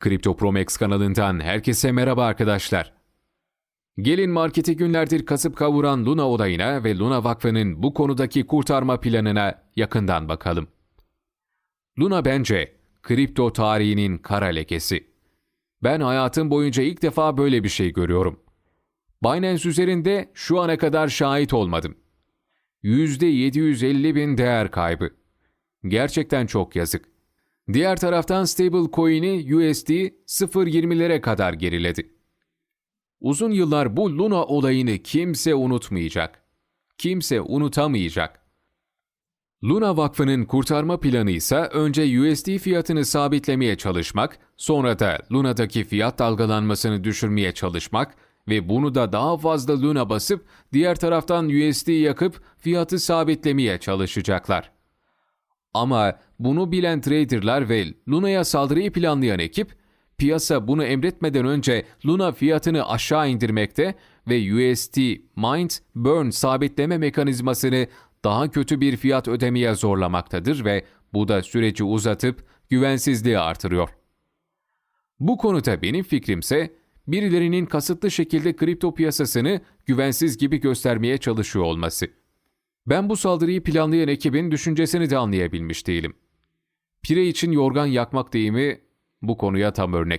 Kripto Promex kanalından herkese merhaba arkadaşlar. Gelin marketi günlerdir kasıp kavuran Luna olayına ve Luna Vakfı'nın bu konudaki kurtarma planına yakından bakalım. Luna bence kripto tarihinin kara lekesi. Ben hayatım boyunca ilk defa böyle bir şey görüyorum. Binance üzerinde şu ana kadar şahit olmadım. %750 bin değer kaybı. Gerçekten çok yazık. Diğer taraftan stablecoin'i USD 0.20'lere kadar geriledi. Uzun yıllar bu Luna olayını kimse unutmayacak. Kimse unutamayacak. Luna Vakfı'nın kurtarma planı ise önce USD fiyatını sabitlemeye çalışmak, sonra da Luna'daki fiyat dalgalanmasını düşürmeye çalışmak ve bunu da daha fazla Luna basıp diğer taraftan USD yakıp fiyatı sabitlemeye çalışacaklar. Ama bunu bilen traderlar ve Luna'ya saldırıyı planlayan ekip, piyasa bunu emretmeden önce Luna fiyatını aşağı indirmekte ve USD Mind Burn sabitleme mekanizmasını daha kötü bir fiyat ödemeye zorlamaktadır ve bu da süreci uzatıp güvensizliği artırıyor. Bu konuda benim fikrimse birilerinin kasıtlı şekilde kripto piyasasını güvensiz gibi göstermeye çalışıyor olması. Ben bu saldırıyı planlayan ekibin düşüncesini de anlayabilmiş değilim. Pire için yorgan yakmak deyimi bu konuya tam örnek.